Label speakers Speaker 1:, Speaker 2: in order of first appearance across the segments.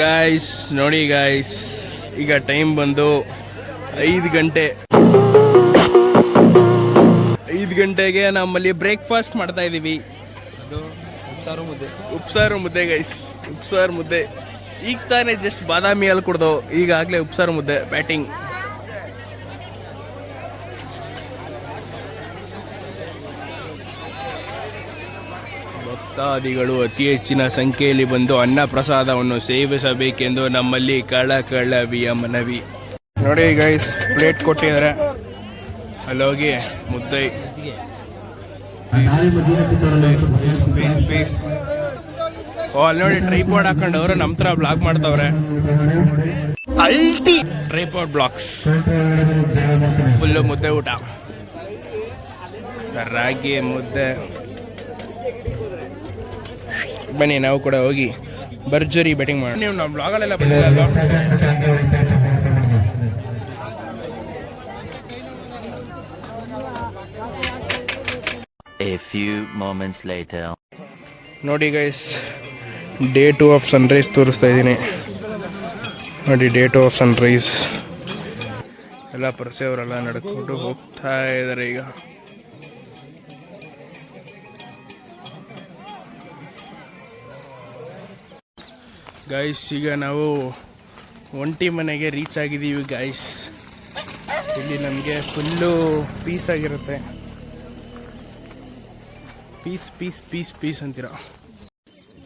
Speaker 1: Guys ನೋಡಿ guys ಈಗ time ಬಂದು ಐದು ಗಂಟೆ. ಐದು ಗಂಟೆಗೆ ನಮ್ಮಲ್ಲಿ ಬ್ರೇಕ್ಫಾಸ್ಟ್ ಮಾಡ್ತಾ ಇದ್ದೀವಿ
Speaker 2: ಉಪ್ಸಾರು ಮುದ್ದೆ.
Speaker 1: ಉಪ್ಸಾರು ಮುದ್ದೆ ಗೈಸ್ ಉಪ್ಸಾರು ಮುದ್ದೆ. ಈಗ ತಾನೇ ಜಸ್ಟ್ ಬಾದಾಮಿ ಅಲ್ಲಿ ಕುಡ್ದು ಈಗಾಗಲೇ ಉಪ್ಸಾರು ಮುದ್ದೆ ಬ್ಯಾಟಿಂಗ್ ಭಕ್ತಾದಿಗಳು ಅತಿ ಹೆಚ್ಚಿನ ಸಂಖ್ಯೆಯಲ್ಲಿ ಬಂದು ಅನ್ನ ಪ್ರಸಾದವನ್ನು ಸೇವಿಸಬೇಕೆಂದು ನಮ್ಮಲ್ಲಿ ಕಳಕಳವಿಯ ಮನವಿ. ನೋಡಿ ಗೈಸ್ ಪ್ಲೇಟ್ ಕೊಟ್ಟಿದ್ದಾರೆ. ಅಲ್ಲೋಗಿ ಮುದ್ದೆ. ಓ ಅಲ್ಲಿ ನೋಡಿ ಟ್ರೈಪಾಡ್ ಹಾಕೊಂಡವ್ರೆ ಅವರು ನಮ್ಮ ಥರ ಬ್ಲಾಗ್ ಮಾಡ್ತಾವ್ರೆ. ಟ್ರೈಪಾಡ್ ಬ್ಲಾಕ್ಸ್ ಫುಲ್ಲು ಮುದ್ದೆ ಊಟ. ರಾಗಿ ಮುದ್ದೆ. ಬನ್ನಿ ನಾವು ಕೂಡ ಹೋಗಿ ಭರ್ಜರಿ ಬೆಟ್ಟಿಂಗ್ ಮಾಡಿ ನೀವು ನಮ್ಮ ಬ್ಲಾಗಲ್ಲೆಲ್ಲ ಬಂದಿಲ್ಲ
Speaker 3: A few moments later.
Speaker 1: ನೋಡಿ guys day two of sunrise ತೋರಿಸ್ತಾ ಇದ್ದೀನಿ. ನೋಡಿ ಡೇ ಟು ಆಫ್ ಸನ್ರೈಸ್ ಎಲ್ಲ ಪರಸೆಯವರೆಲ್ಲ ನಡ್ಕೊಂಡು ಹೋಗ್ತಾ ಇದ್ದಾರೆ ಈಗ. ಗೈಸ್ ಈಗ ನಾವು ಒಂಟಿ ಮನೆಗೆ ರೀಚ್ ಆಗಿದ್ದೀವಿ ಗಾಯ್ಸ್ ಇಲ್ಲಿ ನಮಗೆ ಫುಲ್ಲು ಪೀಸ್ ಆಗಿರುತ್ತೆ. ಪೀಸ್ ಪೀಸ್ ಪೀಸ್ ಪೀಸ್ ಅಂತೀರ?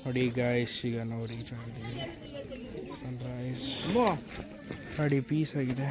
Speaker 1: ನೋಡಿ ಗಾಯ್ಸ್ ಈಗ ನಾವು ರೀಚ್ ಆಗಿದ್ದೀವಿ. ನೋಡಿ ಪೀಸ್ ಆಗಿದೆ.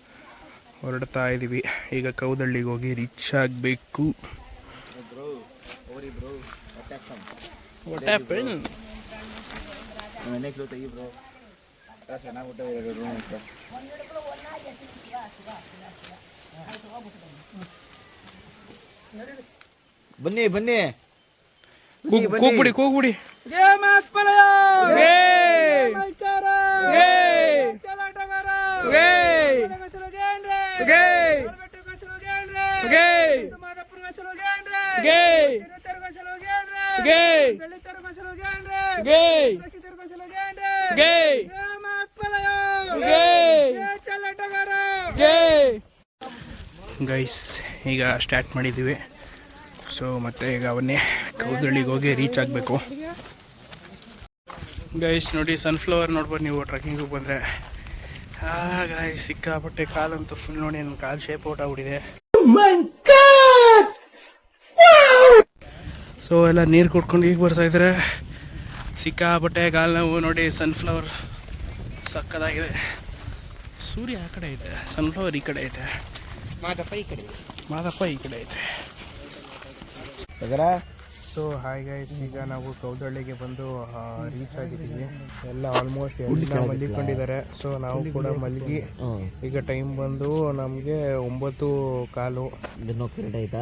Speaker 1: ಹೊರಡ್ತಾ ಇದ್ದೀವಿ ಈಗ ಕೌದಳ್ಳಿಗೆ ಹೋಗಿ ರಿಚ್ ಆಗಬೇಕು.
Speaker 2: ಬನ್ನಿ ಬನ್ನಿ.
Speaker 1: ಕೂಗ್ಬಿಡಿ ಕೂಗ್ಬಿಡಿ ಗೈಸ್, ಈಗ ಸ್ಟಾರ್ಟ್ ಮಾಡಿದ್ದೀವಿ. ಸೊ ಮತ್ತೆ ಈಗ ಅವನ್ನೇ ಕೌದಳ್ಳಿಗೆ ಹೋಗಿ ರೀಚ್ ಆಗಬೇಕು. ಗೈಸ್, ನೋಡಿ ಸನ್ಫ್ಲವರ್ ನೋಡ್ಬೋದು ನೀವು ಟ್ರೆಕ್ಕಿಂಗಿಗೆ ಬಂದರೆ. ಆ ಗಾಯ್ಸ್ ಸಿಕ್ಕಾಪಟ್ಟೆ ಕಾಲಂತೂ ಫುಲ್ ನೋಡಿ ನನ್ನ ಕಾಲು ಶೇಪ್ ಔಟ್ ಆಗ್ಬಿಟ್ಟಿದೆ. ಸೊ ಎಲ್ಲ ನೀರು ಕುಡ್ಕೊಂಡು ಈಗ ಬರ್ತಾ ಇದ್ರೆ ಸಿಕ್ಕಾಪಟ್ಟೆ ಕಾಲು ನೋವು ನೋಡಿ ಸನ್ಫ್ಲವರ್ ಸಕ್ಕದಾಗಿದೆ. ಸೂರ್ಯ ಆ ಕಡೆ ಐತೆ ಸನ್ಫ್ಲವರ್ ಈ ಕಡೆ ಐತೆ.
Speaker 2: ಮಾದಪ್ಪ ಈ ಕಡೆ.
Speaker 1: ಮಾದಪ್ಪ ಈ ಕಡೆ ಐತೆ. ಸೊ ಹಾಯ್ ಗೈಸ್ ಈಗ ನಾವು ಕೌದಳ್ಳಿಗೆ ಬಂದು ರೀಚ್ ಆಗಿದ್ದೀವಿ. ಎಲ್ಲ ಆಲ್ಮೋಸ್ಟ್ ಎಲ್ಲ ಮಲ್ಲಿಕೊಂಡಿದ್ದಾರೆ ಸೊ ನಾವು ಕೂಡ ಮಲಗಿ ಈಗ ಟೈಮ್ ಬಂದು ನಮಗೆ ಒಂಬತ್ತು ಕಾಲು.
Speaker 2: ಕಿರೀಟ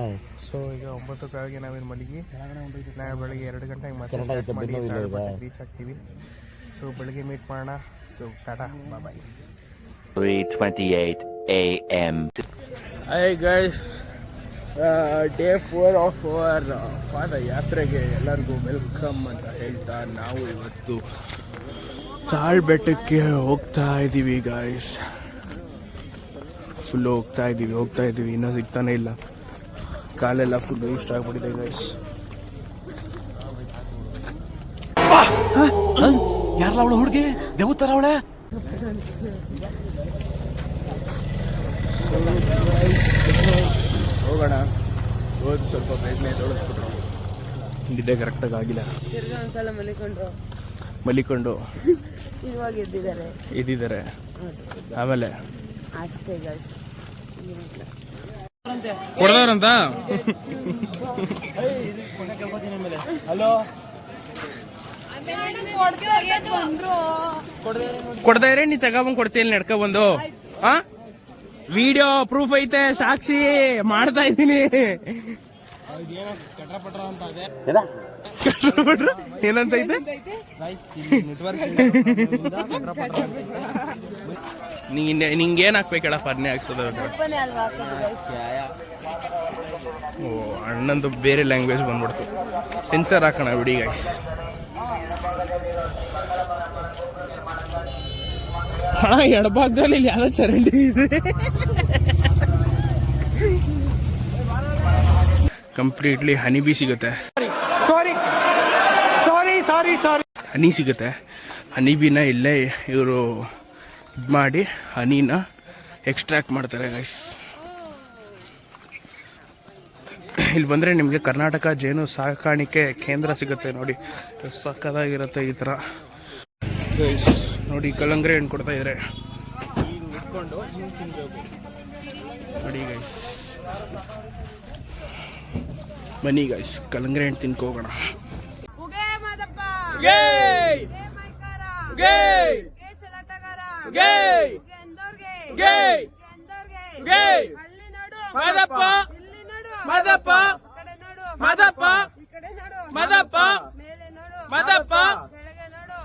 Speaker 1: ಸೊ ಈಗ ಒಂಬತ್ತು ಕಾಲಿಗೆ ನಾವೇನು ಮಲಗಿ ನಾಳೆ ಬೆಳಿಗ್ಗೆ ಎರಡು ಗಂಟೆಗೆ ಮತ್ತೆ. ರೀಚ್ ಆಗ್ತೀವಿ ಸೊ ಬೆಳಗ್ಗೆ ಮೀಟ್ ಮಾಡೋಣ. So tata bye
Speaker 3: 3:28 a.m.
Speaker 1: Hi guys day four of our ಪಾದಯಾತ್ರೆಗೆ ಎಲ್ಲರಿಗೂ ವೆಲ್ಕಮ್ ಅಂತ ಹೇಳ್ತಾ ನಾವು ಇವತ್ತು ಚಾಳ್ ಬೆಟ್ಟಕ್ಕೆ ಹೋಗ್ತಾ ಇದ್ದೀವಿ ಗಾಯ್ಸ್ ಫುಲ್ಲು ಹೋಗ್ತಾ ಇದ್ದೀವಿ ಹೋಗ್ತಾ ಇದ್ದೀವಿ ಇನ್ನೂ ಸಿಗ್ತಾನೆ ಇಲ್ಲ. ಕಾಲೆಲ್ಲ ಫುಲ್ಲು ಇಷ್ಟ ಆಗ್ಬಿಟ್ಟಿದೆ ಗಾಯ್ಸ್
Speaker 2: ಯಾರಲ್ಲ ಅವಳು ಹುಡುಗಿ? ದೇವತರ ಅವಳೆ
Speaker 1: ಹೋಗೋಣ ಹೋದ್ ಸ್ವಲ್ಪ ಬೇಗನೆ ತೋಳಿಸ್ಬಿಟ್ರು. ನಿದ್ದೆ ಕರೆಕ್ಟಾಗಿ ಆಗಿಲ್ಲ.
Speaker 4: ತಿರ್ಗಾ ಒಂದ್ಸಲ ಮಲಿಕೊಂಡ್ರು.
Speaker 1: ಮಲಿಕೊಂಡು
Speaker 4: ಇವಾಗ ಎದ್ದಿದ್ದಾರೆ.
Speaker 1: ಇದ್ದಿದ್ದಾರೆ ಆಮೇಲೆ?
Speaker 4: ಅಷ್ಟೇ ಗೈಸ್
Speaker 1: ಕೊಡ್ದವ್ರಂತ? ಹಲೋ? ಇದ್ರೆ ನೀ ತಗೊಬಂದ್ ಕೊಡ್ತೀನಿ ನಡ್ಕೊ ಬಂದು. ಆ? ವಿಡಿಯೋ ಪ್ರೂಫ್ ಐತೆ ಸಾಕ್ಷಿ ಮಾಡ್ತಾ ಇದ್ದೀನಿ. ಏನಂತೈತೆ ಏನಂತ ಐತೆ? ನಿಂಗೆ ನಿಂಗೇನ್ ಹಾಕ್ಬೇಕು ಹೇಳಪ್ಪ ಅದನ್ನೇ ಹಾಕ್ಸೋದ ಓ ಅಣ್ಣಂದು ಬೇರೆ ಲ್ಯಾಂಗ್ವೇಜ್ ಬಂದ್ಬಿಡ್ತು. ಸೆನ್ಸರ್ ಹಾಕೋಣ ಬಿಡಿ ಗೈಸ್ ಹಣ ಎಡಭಾಗದಲ್ಲಿ ಇಲ್ಲಿ ಯಾವ್ದೋ ಚರಂಡಿ ಇದೆ. ಕಂಪ್ಲೀಟ್ಲಿ ಹನಿ ಬಿ ಸಿಗುತ್ತೆ. ಹನಿ ಸಿಗುತ್ತೆ. ಹನಿ ಬಿನ ಇಲ್ಲೇ ಇವರು ಇದು ಮಾಡಿ ಹನಿನ ಎಕ್ಸ್ಟ್ರಾಕ್ಟ್ ಮಾಡ್ತಾರೆ ಗೈಸ್ ಇಲ್ಲಿ ಬಂದರೆ ನಿಮಗೆ ಕರ್ನಾಟಕ ಜೇನು ಸಾಕಾಣಿಕೆ ಕೇಂದ್ರ ಸಿಗುತ್ತೆ ನೋಡಿ. ಸಕ್ಕದಾಗಿರುತ್ತೆ ಸಕ್ಕತ್ತಾಗಿರುತ್ತೆ ಈ ಥರ. Guys, ನೋಡಿ ಕಲ್ಲಂಗರಿ ಹಣ್ಣು ಕೊಡ್ತಾ ಇದ್ದಾರೆ ನೋಡಿ ಗೈಸ್ ಬನ್ನಿ ಗೈಸ್ ಕಲ್ಲಂಗರಿ ಹಣ್ಣು ತಿನ್ಕೋಗೋಣ
Speaker 4: ಉಗೇ ಮಾದಪ್ಪ.
Speaker 1: ಮಾದಪ್ಪ!
Speaker 4: ಇಲ್ಲಿ ನೋಡು.
Speaker 1: ಮಾದಪ್ಪ!
Speaker 4: ಈ ಕಡೆ ನೋಡು.
Speaker 1: ಮಾದಪ್ಪ! ಮಾದಪ್ಪ!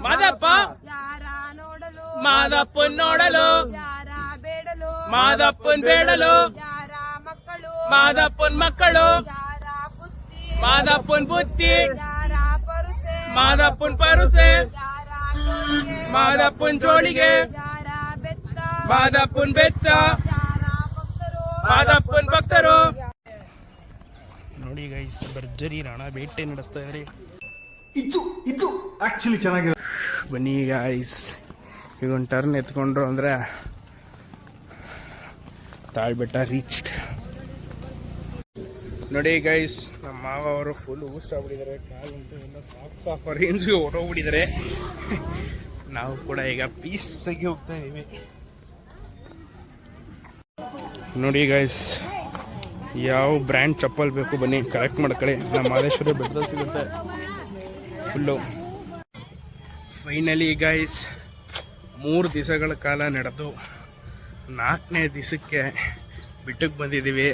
Speaker 1: ಮಾದಪ್ಪ!
Speaker 4: ಕೆಳಗೆ ನೋಡು
Speaker 1: ಮಾದಪ್ಪ!
Speaker 4: ಯಾರ ನೋಡಲು?
Speaker 1: ಮಾದಪ್ಪನ್ ನೋಡಲು.
Speaker 4: ಯಾರ ಬೇಡಲು?
Speaker 1: ಮಾದಪ್ಪನ್ ಬೇಡಲು.
Speaker 4: ಯಾರ ಮಕ್ಕಳು?
Speaker 1: ಮಾದಪ್ಪನ್ ಮಕ್ಕಳು.
Speaker 4: ಯಾರ ಬುತ್ತಿ
Speaker 1: ಮಾದಪ್ಪನ್ ಬುತ್ತಿ
Speaker 4: ಯಾರ ಪರುಸೆ?
Speaker 1: ಮಾದಪ್ಪನ್ ಪರುಸೆ.
Speaker 4: ಯಾರ ಜೋಳಿಗೆ
Speaker 1: ಮಾದಪ್ಪನ್ ಜೋಳಿಗೆ
Speaker 4: ಯಾರ ಬೆತ್ತ?
Speaker 1: ಮಾದಪ್ಪನ್ ಬೆತ್ತ.
Speaker 4: ಯಾರ ಭಕ್ತರು?
Speaker 1: ಮಾದಪ್ಪನ್ ಭಕ್ತರು. ನೋಡಿ ಗೈಸ್ ಭರ್ಜರಿ ರಾಣ ಬೇಟೆ ನಡೆಸ್ತಾ ಇದ್ದಾರೆ
Speaker 5: ಇದು ಇದು ಆಕ್ಚುಲಿ ಚೆನ್ನಾಗಿರೋ
Speaker 1: ಬನ್ನಿ ಗಾಯ್ಸ್ ಈಗ ಒಂದು ಟರ್ನ್ ಎತ್ಕೊಂಡ್ರು ಅಂದರೆ ತಾಳ್ಬೆಟ್ಟ ರೀಚ್ಡ್ ನೋಡಿ ಗೈಸ್ ನಮ್ಮ ಮಾವ ಅವರು ಫುಲ್ ಊಸ್ಟ್ ಆಗ್ಬಿಟ್ಟಿದ್ದಾರೆ. ಕಾಲು ಎಲ್ಲ ಸಾಕು ಸಾಕು ರೇಂಜ್ಗೆ ಹೊರಟೋಗ್ಬಿಟ್ಟಿದ್ದಾರೆ. ನಾವು ಕೂಡ ಈಗ ಪೀಸಾಗಿ ಹೋಗ್ತಾ ಇದ್ದೀವಿ. ನೋಡಿ ಗೈಸ್ ಯಾವ ಬ್ರ್ಯಾಂಡ್ ಚಪ್ಪಲ್ ಬೇಕು ಬನ್ನಿ ಕಲೆಕ್ಟ್ ಮಾಡ್ಕೊಳ್ಳಿ. ನಮ್ಮ ಮಾದೇಶ್ವರಿ ಬೆಟ್ಟದಲ್ಲಿ ಸಿಗುತ್ತೆ. ಫುಲ್ಲು ಫೈನಲಿ ಗೈಸ್ ಮೂರು ದಿವಸಗಳ ಕಾಲ ನಡೆದು ನಾಲ್ಕನೇ ದಿವಸಕ್ಕೆ ಬಿಟ್ಟಕ್ಕೆ ಬಂದಿದ್ದೀವಿ.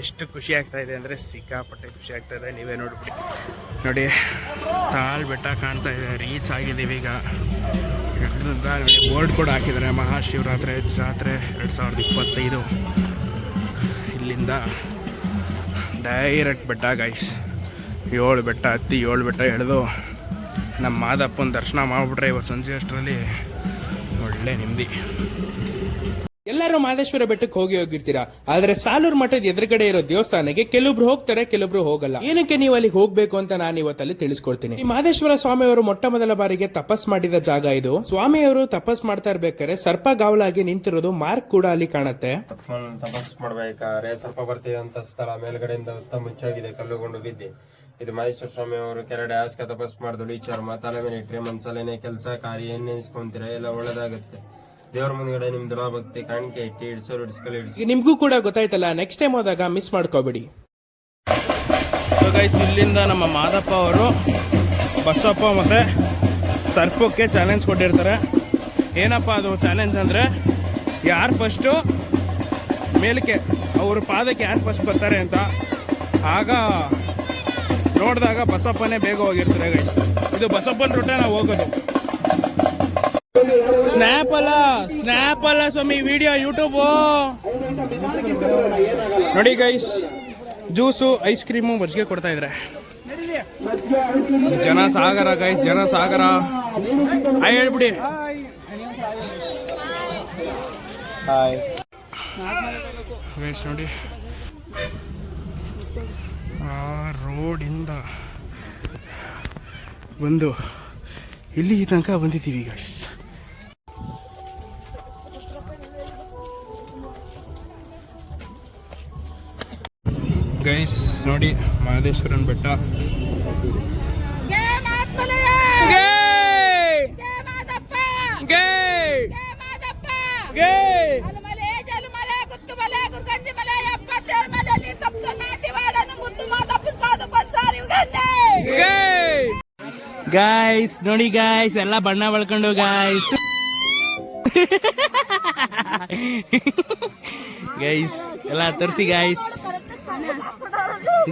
Speaker 1: ಎಷ್ಟು ಖುಷಿ ಆಗ್ತಾಯಿದೆ ಅಂದರೆ ಸಿಕ್ಕಾಪಟ್ಟೆ ಖುಷಿ ಆಗ್ತಾಯಿದೆ ನೀವೇ ನೋಡಿಬಿಟ್ಟು ನೋಡಿ, ತಾಳ್ ಬೆಟ್ಟ ಕಾಣ್ತಾ ಇದೆ. ರೀಚ್ ಆಗಿದ್ದೀವಿ ಈಗ. ನೋಡಿ, ಬೋರ್ಡ್ ಕೂಡ ಹಾಕಿದ್ದಾರೆ. ಮಹಾಶಿವರಾತ್ರಿ ಜಾತ್ರೆ ಎರಡು ಸಾವಿರದ ಇಪ್ಪತ್ತೈದು. ಇಲ್ಲಿಂದ ಡೈರೆಕ್ಟ್ ಬೆಟ್ಟ ಗೈಸ್ ಏಳು ಬೆಟ್ಟ, ಹತ್ತಿ ಏಳು ಬೆಟ್ಟ ಎಳೆದು ನಮ್ಮ ಮಾದಪ್ಪನ ದರ್ಶನ ಮಾಡಿಬಿಟ್ರೆ ಇವತ್ತು ಸಂಜೆ ಅಷ್ಟರಲ್ಲಿ ಒಳ್ಳೆ ನೆಮ್ಮದಿ. ಎಲ್ಲರೂ ಮಾದೇಶ್ವರ ಬೆಟ್ಟಕ್ಕೆ ಹೋಗಿ ಹೋಗಿರ್ತೀರಾ? ಆದ್ರೆ ಸಾಲೂರು ಮಠದ ಎದುರುಗಡೆ ಇರೋ ದೇವಸ್ಥಾನಕ್ಕೆ ಕೆಲವೊಬ್ರು ಹೋಗ್ತಾರೆ ಕೆಲವೊಬ್ರು ಹೋಗಲ್ಲ. ಏನಕ್ಕೆ ನೀವು ಅಲ್ಲಿಗೆ ಹೋಗ್ಬೇಕು ಅಂತ ನಾನು ಇವತ್ತಲ್ಲಿ ತಿಳಿಸ್ಕೊಡ್ತೀನಿ. ಈ ಮಾದೇಶ್ವರ ಸ್ವಾಮಿಯವರು ಮೊಟ್ಟ ಮೊದಲ ಬಾರಿಗೆ ತಪಸ್ ಮಾಡಿದ ಜಾಗ ಇದು. ಸ್ವಾಮಿಯವರು ತಪಸ್ ಮಾಡ್ತಾ ಇರ್ಬೇಕಾದ್ರೆ ಸರ್ಪ ಗಾವಲಾಗಿ ನಿಂತಿರೋದು ಮಾರ್ಕ್ ಕೂಡ ಅಲ್ಲಿ ಕಾಣುತ್ತೆ.
Speaker 6: ತಪಸ್ಸು ತಪಸ್ ಮಾಡ್ಬೇಕಾದ್ರೆ ಸರ್ಪ ಬರ್ತಿದಂತ ಸ್ಥಳ ಮೇಲ್ಗಡೆಯಿಂದ ಮುಚ್ಚಾಗಿದೆ ಕಲ್ಲುಗೊಂಡು ಬಿದ್ದೆ. ಇದು ಮಹೇಶ್ವರ ಸ್ವಾಮಿ ಅವರು ಕೆರಡೆ ಆಸ್ಕ ತಪಸ್ ಮಾಡಿದ್ರು ಈ ಚರ್ಮ ತಲೆ ಮೇಲೆ ಇಟ್ರೆ ಮನ್ಸಲ್ಲೇನೆ ಕೆಲಸ ಕಾರ್ಯ ಏನ್ ನೆನ್ಸ್ಕೊಂತೀರ ಎಲ್ಲ ಒಳ್ಳೇದಾಗುತ್ತೆ. ದೇವ್ರ ಮುಂದ್ಗಡೆ ನಿಮ್ ಭಕ್ತಿ ಕಾಣಿಕೆ ಇಟ್ಟು ಇಡ್ಸೋರು ಇಡ್ಸ್ಕೊಳ್ಳಿ ಇಡ್ಸಿ
Speaker 1: ನಿಮ್ಗೂ ಕೂಡ ಗೊತ್ತಾಯ್ತಲ್ಲ ನೆಕ್ಸ್ಟ್ ಟೈಮ್ ಹೋದಾಗ ಮಿಸ್ ಮಾಡ್ಕೋಬೇಡಿ. ಗೈಸ್ ಇಲ್ಲಿಂದ ನಮ್ಮ ಮಾದಪ್ಪ ಅವರು ಬಸಪ್ಪ ಮತ್ತೆ ಸರ್ಪಕ್ಕೆ ಚಾಲೆಂಜ್ ಕೊಟ್ಟಿರ್ತಾರೆ. ಏನಪ್ಪ ಅದು ಚಾಲೆಂಜ್ ಅಂದರೆ ಯಾರು ಫಸ್ಟು ಮೇಲಕ್ಕೆ ಅವ್ರ ಪಾದಕ್ಕೆ ಯಾರು ಫಸ್ಟ್ ಬರ್ತಾರೆ ಅಂತ. ಆಗ ನೋಡಿದಾಗ ಬಸಪ್ಪನೇ ಬೇಗ ಹೋಗಿರ್ತಾರೆ ಗೈಸ್ ಇದು ಬಸಪ್ಪನ ರೂಟೇ ನಾವು ಹೋಗೋದು. ಸ್ನ್ಯಾಪ್ ಅಲ್ಲ ಸ್ನ್ಯಾಪ್ ಅಲ್ಲ ಸ್ವಾಮಿ ವಿಡಿಯೋ ಯೂಟ್ಯೂಬು ನೋಡಿ ಗೈಸ್ ಜ್ಯೂಸು ಐಸ್ ಕ್ರೀಮು ಮಜ್ಜಿಗೆ ಕೊಡ್ತಾ ಇದ್ರೆ ಜನ ಸಾಗರ ಗೈಸ್ ಜನ ಸಾಗರ ಹಾಯ್ ಹೇಳ್ಬಿಡಿ ಗೈಸ್ ನೋಡಿ. ಆ ರೋಡಿಂದ ಬಂದು ಇಲ್ಲಿ ತನಕ ಬಂದಿದ್ದೀವಿ ಈಗ ಗೈಸ್ ನೋಡಿ ಮಹದೇಶ್ವರನ್ ಬೆಟ್ಟ.
Speaker 4: ಜಯ ಮಹಾತ್ಮನೇ!
Speaker 1: ಗೇ! ಗಾಯ್ಸ್ ನೋಡಿ ಗಾಯ್ಸ್ ಎಲ್ಲ ಬಣ್ಣ ಬಳ್ಕೊಂಡು ಗಾಯ್ಸ್ ಗೈಸ್ ಎಲ್ಲ ತೋರಿಸಿ ಗಾಯ್ಸ್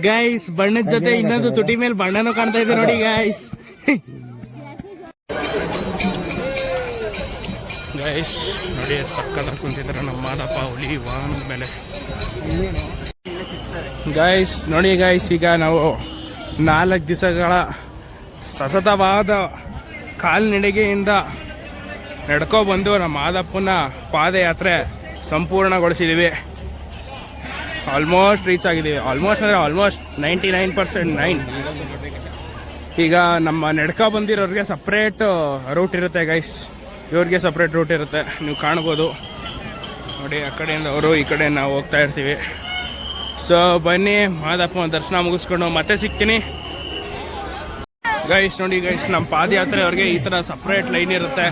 Speaker 1: ಗಾಯ್ಸ್ ಬಣ್ಣದ ಜೊತೆ ಇನ್ನೊಂದು ತುಟಿ ಮೇಲೆ ಬಣ್ಣನೂ ಕಾಣ್ತಾ ಇದೆ ನೋಡಿ ಗಾಯ್ಸ್ ಗಾಯ್ಸ್ ನೋಡಿ ಪಕ್ಕದ ಕುಂತಿದ್ರೆ ನಮ್ಮ ಮಾದಪ್ಪ ಹುಲಿ ವಾಹನದ ಮೇಲೆ ಗಾಯ್ಸ್ ನೋಡಿ ಗಾಯ್ಸ್ ಈಗ ನಾವು ನಾಲ್ಕು ದಿವಸಗಳ ಸತತವಾದ ಕಾಲ್ನಡಿಗೆಯಿಂದ ನಡ್ಕೊ ಬಂದು ನಮ್ಮ ಮಾದಪ್ಪನ ಪಾದಯಾತ್ರೆ ಸಂಪೂರ್ಣಗೊಳಿಸಿದ್ದೀವಿ ಆಲ್ಮೋಸ್ಟ್ ರೀಚ್ ಆಗಿದ್ದೀವಿ ಆಲ್ಮೋಸ್ಟ್ ಅಂದರೆ almost ninety nine percent nine ಈಗ ನಮ್ಮ ನಡ್ಕೊ ಬಂದಿರೋರಿಗೆ ಸಪ್ರೇಟ್ ರೂಟ್ ಇರುತ್ತೆ ಗೈಸ್ ಇವ್ರಿಗೆ ಸಪ್ರೇಟ್ ರೂಟ್ ಇರುತ್ತೆ. ನೀವು ಕಾಣ್ಬೋದು. ನೋಡಿ, ಆ ಕಡೆಯಿಂದ ಅವರು ಈ ಕಡೆ ನಾವು ಹೋಗ್ತಾ ಇರ್ತೀವಿ. ಸೊ ಬನ್ನಿ, ಮಾದಪ್ಪನ ದರ್ಶನ ಮುಗಿಸ್ಕೊಂಡು ಮತ್ತೆ ಸಿಗ್ತೀನಿ. ಗೈಸ್ ನೋಡಿ ಗೈಸ್ ನಮ್ಮ ಪಾದಯಾತ್ರೆ ಅವ್ರಿಗೆ ಈ ಥರ ಸಪ್ರೇಟ್ ಲೈನ್ ಇರುತ್ತೆ.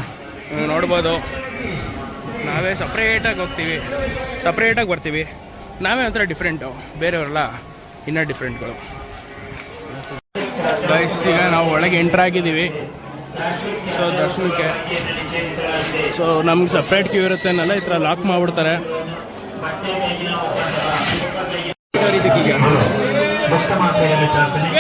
Speaker 1: ನೋಡ್ಬೋದು. ನಾವೇ ಸಪ್ರೇಟಾಗಿ ಹೋಗ್ತೀವಿ. ಸಪ್ರೇಟಾಗಿ ಬರ್ತೀವಿ. ನಾವೇ ಒಂಥರ ಡಿಫ್ರೆಂಟು ಬೇರೆಯವರೆಲ್ಲ ಇನ್ನೂ ಡಿಫ್ರೆಂಟ್ಗಳು ಗೈಸ್ ಈಗ ನಾವು ಒಳಗೆ ಎಂಟ್ರ್ ಆಗಿದ್ದೀವಿ. ಸೊ ದರ್ಶನಕ್ಕೆ. ಸೊ ನಮ್ಗೆ ಸಪ್ರೇಟ್ ಕ್ಯೂ ಇರುತ್ತೆ ಅನ್ನೆಲ್ಲ ಈ ಥರ ಲಾಕ್ ಮಾಡಿಬಿಡ್ತಾರೆ. ಇದಕ್ಕೀಗ ಗೆ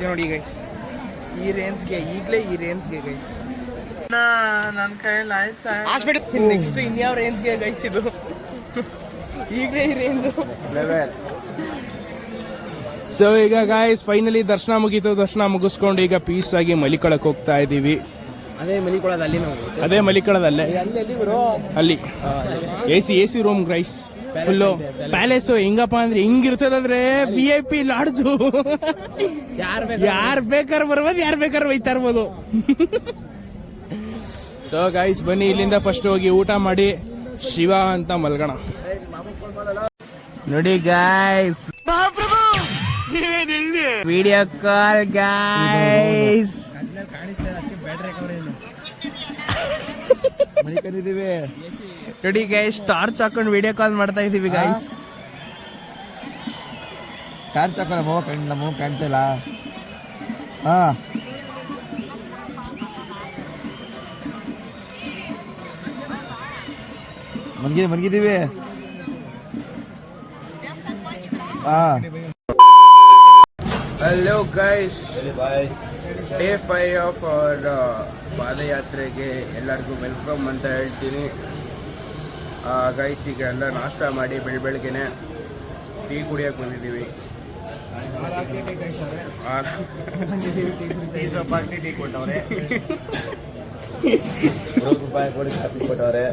Speaker 1: ಪರಿಸ್ಥಿತಿ ನೋಡಿ ಗೈಸ್ ಈ ರೇಂಜ್ಗೆ ಈಗಲೇ ಈ ರೇಂಜ್ಗೆ ಗೈಸ್ ನನ್ನ ಕೈಯಲ್ಲಿ ಆಯ್ತಾ? ನೆಕ್ಸ್ಟ್ ಇನ್ಯಾವ ರೇಂಜ್ಗೆ ಗೈಸ್ ಇದು. ಈಗಲೇ ಈ ರೇಂಜ್ ಸೊ ಈಗ ಗಾಯ್ಸ್ ಫೈನಲಿ ದರ್ಶನ ಮುಗೀತು. ದರ್ಶನ ಮುಗಿಸ್ಕೊಂಡು ಈಗ ಪೀಸ್ ಆಗಿ ಮಲಿಕೊಳಕ್ ಹೋಗ್ತಾ ಇದೀವಿ.
Speaker 2: ಅದೇ ಮಲಿಕೊಳದಲ್ಲಿ ಅಲ್ಲಿ ನಾವು
Speaker 1: ಅದೇ ಮಲಿಕೊಳದಲ್ಲೇ. ಅಲ್ಲಿ A C A C room guys full palace ಹೆಂಗಪ್ಪ ಅಂದ್ರೆ ಹೆಂಗಿರ್ತದಂದ್ರೆ ವಿ ಐ ಪಿ ಲಾಡ್ಜು.
Speaker 2: ಯಾರು
Speaker 1: ಬೇಕಾದ್ರೆ ಬರ್ಬೋದು ಯಾರ್ ಬೇಕಾದ್ರೆ ಒಯ್ತಾ ಇರ್ಬೋದು ಸೊ ಗೈಸ್ ಬನ್ನಿ ಇಲ್ಲಿಂದ ಫಸ್ಟ್ ಹೋಗಿ ಊಟ ಮಾಡಿ. ಶಿವ ಅಂತ ಮಲ್ಗೋಣ. ನೋಡಿ ಗಾಯ್ಸ್ ವಿಡಿಯೋ ಕಾಲ್ ಗಾಯ್ಸ್
Speaker 2: ಮಲಿಕೊಂಡಿದೀವಿ
Speaker 1: ನೋಡಿ ಗೈಸ್ ಟಾರ್ಚ್ ಹಾಕೊಂಡು ವಿಡಿಯೋ ಕಾಲ್ ಮಾಡ್ತಾ ಇದೀವಿ ಗೈಸ್
Speaker 2: ಟಾರ್ಚ್ ಹಾಕೊಂಡು ಮೂವ ಕಣ್ ನಮ್ಮ ಕಾಣ್ತಿಲ್ಲ ಹಾ. ಮನ್ಗಿ ಮನ್ಗಿದೀವಿ. ಹಾ.
Speaker 1: Hello guys day five of our ಪಾದಯಾತ್ರೆಗೆ ಎಲ್ಲರಿಗೂ ವೆಲ್ಕಮ್ ಅಂತ ಹೇಳ್ತೀನಿ. ಗೈಸ್ ಈಗ ಎಲ್ಲ ನಾಷ್ಟ ಮಾಡಿ ಬೆಳ ಬೆಳಗ್ಗೆನೆ ಟೀ ಕುಡಿಯೋಕೆ ಬಂದಿದ್ದೀವಿ.
Speaker 2: ಟೀ ಕೊಟ್ಟವ್ರೆ. ರೂಪಾಯಿ ಕೊಡಿ ಕಾಫಿ ಕೊಟ್ಟವ್ರೆ.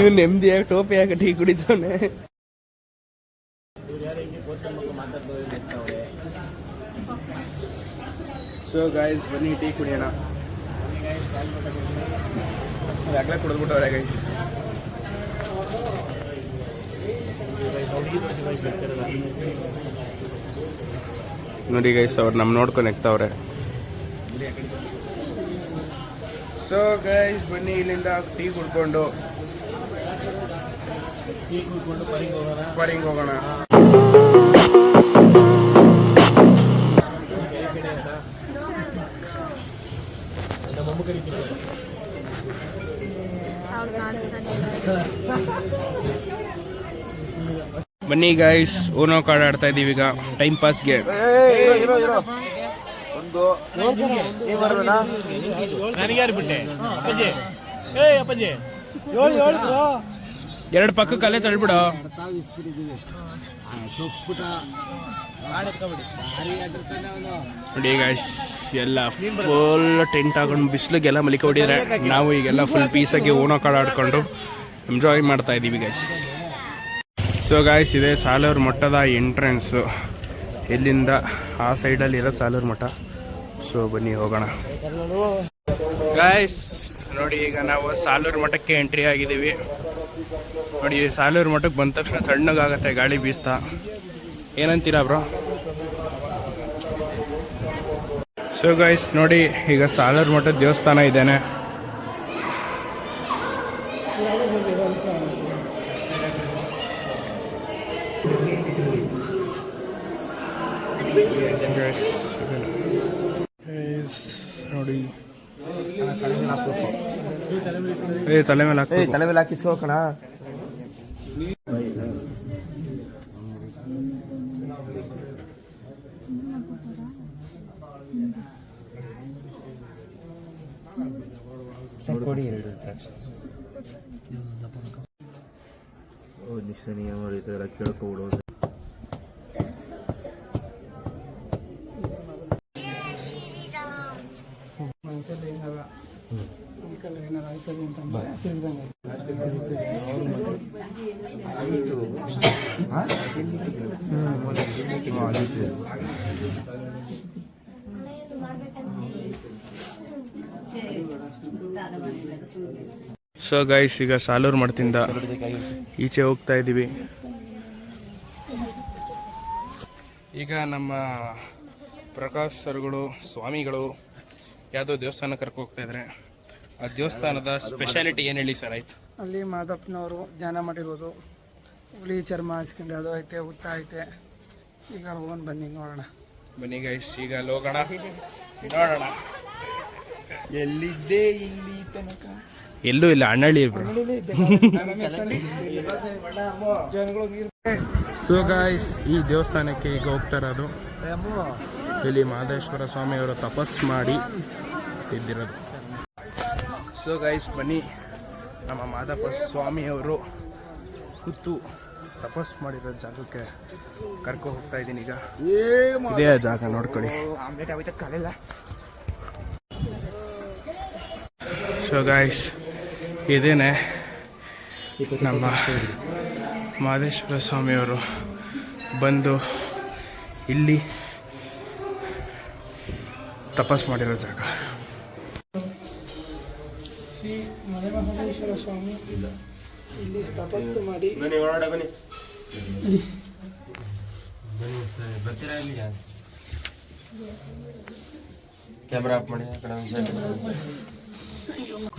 Speaker 1: ಇವ್ ನೆಮ್ಮದಿಯಾಗಿ ಟೋಪಿ ಹಾಕಿ ಟೀ ಕುಡಿತಾನೆ ಸೊ ಗಾಯ್ಸ್ ಬನ್ನಿ ಟೀ ಕುಡಿಯೋಣ. ಆಗಲೇ ಕುಡಿದ್ಬಿಟ್ಟವ್ರೆ ಗೈಸ್ ನೋಡಿ ಗೈಸ್ ಅವ್ರು ನಮ್ಮ ನೋಡ್ಕೊಂಡು ಎಕ್ತವ್ರೆ ಸೊ ಗೈಸ್ ಬನ್ನಿ ಇಲ್ಲಿಂದ ಟೀ ಕುಡ್ಕೊಂಡು. ಪಾರಿಂಗ್ ಹೋಗೋಣ. ಬನ್ನಿ ಗೈಸ್ ಓನೋ ಕಾರ್ಡ್ ಆಡ್ತಾ ಇದೀವಿ ಈಗ ಟೈಮ್ ಪಾಸ್ಗೆ
Speaker 2: ಒಂದು. ಬರ್ಬೇಡ
Speaker 1: ಎರಡು ಪಕ್ಕ ಕಲೆ ತಳ್ಬಿಡು. ನೋಡಿ ಈಗ ಎಲ್ಲ ಫುಲ್ ಟೆಂಟ್ ಹಾಕೊಂಡು ಬಿಸಿಲಿಗೆಲ್ಲ ಮಲಿಕೆ ಹೊಡಿದ್ರೆ ನಾವು ಈಗೆಲ್ಲ ಫುಲ್ ಪೀಸಾಗಿ ಓನೋ ಕಾಳು ಆಡ್ಕೊಂಡು ಎಂಜಾಯ್ ಮಾಡ್ತಾ ಇದ್ದೀವಿ ಗಾಯ್ಸ್ ಸೊ ಗಾಯ್ಸ್ ಇದೆ ಸಾಲೂರು ಮಠದ ಎಂಟ್ರೆನ್ಸು ಇಲ್ಲಿಂದ ಆ ಸೈಡಲ್ಲಿ ಇರೋ ಸಾಲೂರು ಮಠ. ಸೊ ಬನ್ನಿ ಹೋಗೋಣ. ಗಾಯ್ಸ್ ನೋಡಿ ಈಗ ನಾವು ಸಾಲೂರು ಮಠಕ್ಕೆ ಎಂಟ್ರಿ ಆಗಿದ್ದೀವಿ. ನೋಡಿ, ಸಾಲೂರು ಮಠಕ್ಕೆ ಬಂದ ತಕ್ಷಣ ತಣ್ಣಗಾಗತ್ತೆ, ಗಾಳಿ ಬೀಸ್ತಾ. ಏನಂತೀರಾ ಬ್ರೋ? ಸೊ ಗೈಸ್ ನೋಡಿ ಈಗ ಸಾಲರ್ ಮಠದ ದೇವಸ್ಥಾನ ಇದ್ದೇನೆ ನೋಡಿ. ತಲೆ ಮೇಲೆ ಹಾಕ್ಬೇಕು.
Speaker 2: ತಲೆ ಮೇಲೆ ಹಾಕಿಸ್ಕೋಕಣ ಕೊಡಿ ಎರಡು ನಿಶ್ಚಯ ನಿಯಮ ರೀತಿ ಕೇಳ್ಕೊಬಿಡೋದು
Speaker 1: ಸೊ ಗೈಸ್ ಈಗ ಸಾಲೂರು ಮಠದಿಂದ ಈಚೆ ಹೋಗ್ತಾ ಇದ್ದೀವಿ. ಈಗ ನಮ್ಮ ಪ್ರಕಾಶ್ ಸರ್ಗಳು ಸ್ವಾಮಿಗಳು ಯಾವುದೋ ದೇವಸ್ಥಾನ ಕರ್ಕೊ ಹೋಗ್ತಾ ಇದ್ದಾರೆ ಆ ದೇವಸ್ಥಾನದ ಸ್ಪೆಷಾಲಿಟಿ ಏನು ಹೇಳಿ ಸರ್ ಆಯ್ತು?
Speaker 7: ಅಲ್ಲಿ ಮಾದಪ್ಪನವರು ಧ್ಯಾನ ಮಾಡಿರೋದು. ಹುಲಿ ಚರ್ಮ ಹಾಸ್ಕೊಂಡು ಅದು ಐತೆ ಉತ್ತ ಐತೆ. ಈಗ ಹೋಗೋಣ ಬನ್ನಿ ನೋಡೋಣ.
Speaker 1: ಬನ್ನಿ ಗೈಸ್ ಈಗ ಅಲ್ಲಿ ಹೋಗೋಣ. ನೋಡೋಣ.
Speaker 2: ಎಲ್ಲಿದ್ದೆ ಇಲ್ಲಿ ತನಕ.
Speaker 1: ಎಲ್ಲೂ ಇಲ್ಲ ಅಣ್ಣಳ್ಳಿ ಸೊ ಗಾಯ್ಸ್ ಈ ದೇವಸ್ಥಾನಕ್ಕೆ ಈಗ ಹೋಗ್ತಾ ಇರೋದು. ಇಲ್ಲಿ ಮಹದೇಶ್ವರ ಸ್ವಾಮಿಯವರು ತಪಸ್ ಮಾಡಿ ಇದ್ದಿರೋದು. ಸೊ ಗಾಯ್ಸ್ ಬನ್ನಿ. ನಮ್ಮ ಮಾದಪ್ಪ ಸ್ವಾಮಿಯವರು ಕೂತು ತಪಸ್ ಮಾಡಿರೋ ಜಾಗಕ್ಕೆ ಕರ್ಕೊ ಹೋಗ್ತಾ ಇದ್ದೀನಿ ಈಗ. ಇದೇ ಜಾಗ ನೋಡ್ಕೊಳ್ಳಿ. ಸೊ ಗಾಯ್ಸ್ ಇದೇನೆ ನಮ್ಮ ಮಹದೇಶ್ವರ ಸ್ವಾಮಿಯವರು ಬಂದು ಇಲ್ಲಿ ತಪಸ್ ಮಾಡಿರೋ ಜಾಗ.
Speaker 7: ಶ್ರೀ ಸ್ವಾಮಿ ಇಲ್ಲಿ ಮಾಡಿ
Speaker 6: ಬರ್ತೀರಾ ಕ್ಯಾಮ್ರಾ ಆಫ್ ಮಾಡಿ ಆ ಕಡೆ ಒಂದು ಸೈಡ್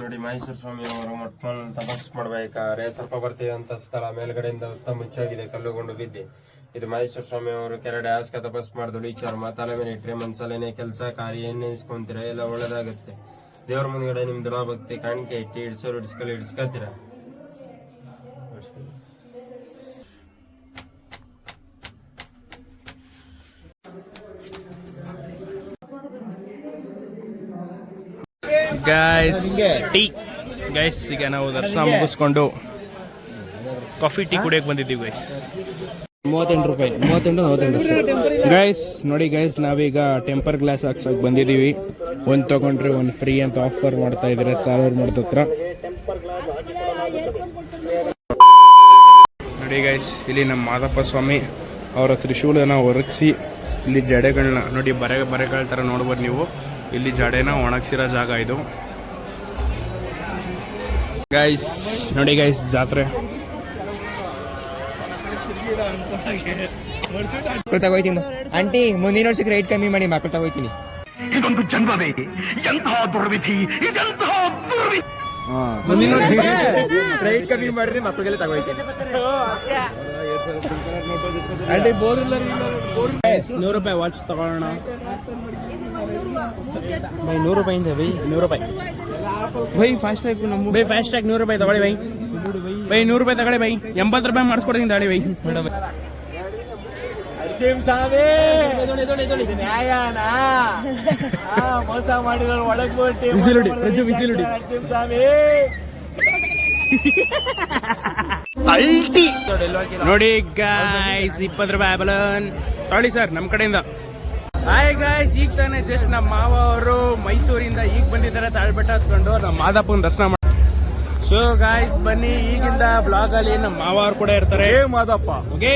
Speaker 6: ನೋಡಿ, ಮೈಸೂರು ಸ್ವಾಮಿ ಅವರು ಮಟ್ಮಲ್ ತಪಸ್ ಮಾಡ್ಬೇಕಾದ್ರೆ ಬರ್ತೀವಿ ಅಂತ ಸ್ಥಳ ಮೇಲ್ಗಡೆಯಿಂದ ಮುಚ್ಚಾಗಿದೆ ಕಲ್ಲುಗೊಂಡು ಬಿದ್ದೆ. ಇದು ಮೈಸೂರು ಸ್ವಾಮಿ ಅವರು ಕೆರಡೆ ಆಸ್ಕ ತಪಸ್ ಮಾಡಿದ್ರು. ಈ ಚರ್ಮ ಮೇಲೆ ಇಟ್ರೆ ಮನ್ಸಲ್ಲೇನೆ ಕೆಲಸ ಕಾರ್ಯ ಏನ್ ನೆನ್ಸ್ಕೊಂತೀರ ಎಲ್ಲ ಒಳ್ಳೇದಾಗುತ್ತೆ. ದೇವ್ರ ಮುಂದ್ಗಡೆ ನಿಮ್ ಭಕ್ತಿ, ಕಾಣಿಕೆ ಇಟ್ಟು ಇಡ್ಸೋರು, ಇಡ್ಸ್ಕೊಳ್ಳಿ, ಇಡ್ಸ್ಕೊತೀರಾ?
Speaker 1: ಗೈಸ್ ಟೀ ಗೈಸ್ ಈಗ ನಾವು ದರ್ಶನ ಮುಗಿಸ್ಕೊಂಡು ಕಾಫಿ ಟೀ ಕುಡಿಯಕ್ಕೆ ಬಂದಿದ್ದೀವಿ ಗೈಸ್ ಮೂವತ್ತೆಂಟು ರೂಪಾಯಿ. ಮೂವತ್ತೆಂಟು ನಲವತ್ತೆಂಟು ಗೈಸ್ ನೋಡಿ ಗೈಸ್ ನಾವೀಗ ಟೆಂಪರ್ ಗ್ಲಾಸ್ ಹಾಕ್ಸೋಕೆ ಬಂದಿದ್ದೀವಿ. ಒಂದು ತೊಗೊಂಡ್ರೆ ಒಂದು ಫ್ರೀ ಅಂತ ಆಫರ್ ಮಾಡ್ತಾ ಇದ್ದಾರೆ ಸಾವಿರ ಮಾಡ್ದ ಹತ್ರ? ನೋಡಿ ಗೈಸ್ ಇಲ್ಲಿ ನಮ್ಮ ಮಾದಪ್ಪ ಸ್ವಾಮಿ ಅವರ ತ್ರಿಶೂಲನ ಒರಗಿಸಿ ಇಲ್ಲಿ ಜಡೆಗಳನ್ನ ನೋಡಿ ಬರೆ ಬರೆಗಳ ಥರ ನೋಡ್ಬೋದು ನೀವು. ಇಲ್ಲಿ ಜಡೆನ ಒಣಗಿಸಿರೋ ಜಾಗ ಇದು. ಗೈಸ್ ನೋಡಿ ಗೈಸ್ ಜಾತ್ರೆ.
Speaker 2: ಮಕ್ಕಳು ತಗೋಯ್ತೀನಿ. ಆಂಟಿ ಮುಂದಿನ ವರ್ಷಕ್ಕೆ ರೇಟ್ ಕಮ್ಮಿ ಮಾಡಿ ಮಕ್ಕಳು ತಗೋತೀನಿ
Speaker 5: ಇದೊಂದು ಜನ್ಮವೇ. ಎಂತಹ ದುರ್ವಿಧಿ ಇದೆಂತಹ ದುರ್ವಿಧಿ.
Speaker 2: ರೇಟ್ ಕಮ್ಮಿ ಮಾಡ್ರಿ ಮಕ್ಕಳಿಗೆಲ್ಲ ತಗೋಯ್ತೀನಿ.
Speaker 1: ನೂರು ರೂಪಾಯಿ ವಾಚ್ ಬೈ ನೂರು ರೂಪಾಯಿಂದ ಬೈ ನೂರು ರೂಪಾಯಿ ಬೈ ಫಾಸ್ಟ್ ಟ್ಯಾಗ್ ನಮ್ಮ ಬೈ ಫಾಸ್ಟ್ ಟ್ಯಾಗ್ ನೂರು ರೂಪಾಯಿ ತಗೊಳ್ಳಿ ಬೈ ಬೈ ನೂರು ರೂಪಾಯಿ ತಗೊಳ್ಳಿ ಬೈ ಎಂಬತ್ತು ರೂಪಾಯಿ ಮಾಡಿಸ್ಕೊಡ್ತೀನಿ ತಗೊಳ್ಳಿ ಬೈ ಮೇಡಮ್ ನೋಡಿ ಗಾಯ್ಸ್ ಇಪ್ಪತ್ತು ರೂಪಾಯಿ ಬಲೂನ್ ತಗೊಳ್ಳಿ ಸರ್ ನಮ್ಮ ಕಡೆಯಿಂದ. ಹಾಯ್ ಗಾಯ್ಸ್ ಈಗ ತಾನೇ ಜಸ್ಟ್ ನಮ್ಮ ಮಾವ ಅವರು ಮೈಸೂರಿಂದ ಈಗ ಬಂದಿದ್ದಾರೆ ತಾಳ್ಬೆಟ್ಟ ಹತ್ಕೊಂಡು ನಮ್ಮ ಮಾದಪ್ಪನ ದರ್ಶನ ಮಾಡಿ ಸೊ ಗಾಯ್ಸ್ ಬನ್ನಿ, ಈಗಿಂದ ಬ್ಲಾಗ್ ಅಲ್ಲಿ ನಮ್ಮ ಮಾವ ಅವ್ರು ಕೂಡ ಇರ್ತಾರೆ. ಏ ಮಾದಪ್ಪ ಓಕೆ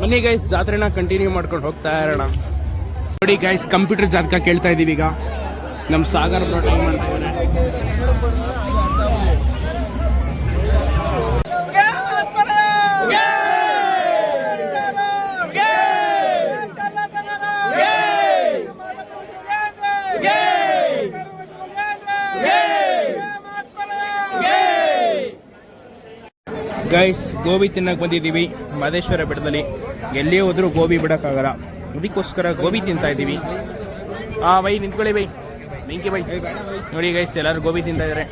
Speaker 1: ಬನ್ನಿ ಗೈಸ್ ಜಾತ್ರೆನ ಕಂಟಿನ್ಯೂ ಮಾಡ್ಕೊಂಡು ಹೋಗ್ತಾ ಇರೋಣ. ನೋಡಿ ಗೈಸ್ ಕಂಪ್ಯೂಟರ್ ಜಾತಕ ಕೇಳ್ತಾ ಇದೀವಿ ಈಗ. ನಮ್ಮ ಸಾಗರ್ ಮಾಡ್ತಾ ಇದ್ದಾರೆ ಗೈಸ್ ಗೋಬಿ ತಿನ್ನಕ್ಕೆ ಬಂದಿದ್ದೀವಿ ಮಹದೇಶ್ವರ ಬೆಟ್ಟದಲ್ಲಿ ಎಲ್ಲೇ ಹೋದರೂ ಗೋಬಿ ಬಿಡೋಕ್ಕಾಗಲ್ಲ ಅದಕ್ಕೋಸ್ಕರ ಗೋಬಿ ತಿಂತಾ ಇದ್ದೀವಿ ಆ ಬೈ ನಿಂತ್ಕೊಳ್ಳಿ ಬೈ ಬೆಂಕಿ ಬೈ ನೋಡಿ ಗೈಸ್ ಎಲ್ಲರೂ ಗೋಬಿ ತಿಂತಾ ಇದ್ದಾರೆ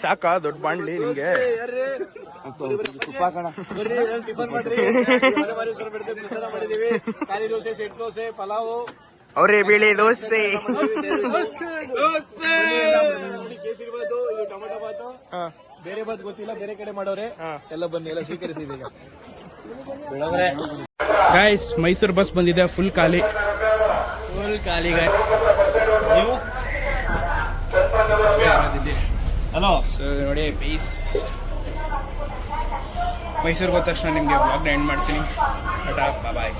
Speaker 1: ಸಾಕಾ ದೊಡ್ಡ ಬಾಂಡ್ಲಿ ನಿಮ್ಗೆ
Speaker 8: ತುಪ್ಪ ಕಣ
Speaker 1: ಅವರೇ ಬೇಳೆ ದೋಸೆ.
Speaker 8: ಬೇರೆ ಬಾತ್ ಗೊತ್ತಿಲ್ಲ ಬೇರೆ ಕಡೆ ಮಾಡೋರೆ. ಎಲ್ಲ ಬನ್ನಿ ಎಲ್ಲ ಸ್ವೀಕರಿಸಿ ಈಗ.
Speaker 1: ಗಾಯ್ಸ್ ಮೈಸೂರು ಬಸ್ ಬಂದಿದೆ ಫುಲ್ ಖಾಲಿ. ಫುಲ್ ಖಾಲಿ ಗಾಯ್ ನೀವು? ಹಲೋ ಸೊ ನೋಡಿ ಪೀಸ್ ಮೈಸೂರಿಗೆ ಹೋದ ತಕ್ಷಣ ನಿಮಗೆ ಬ್ಲಾಗ್ನ ಎಂಡ್ ಮಾಡ್ತೀನಿ. ಟಾಟಾ ಬಾಯ್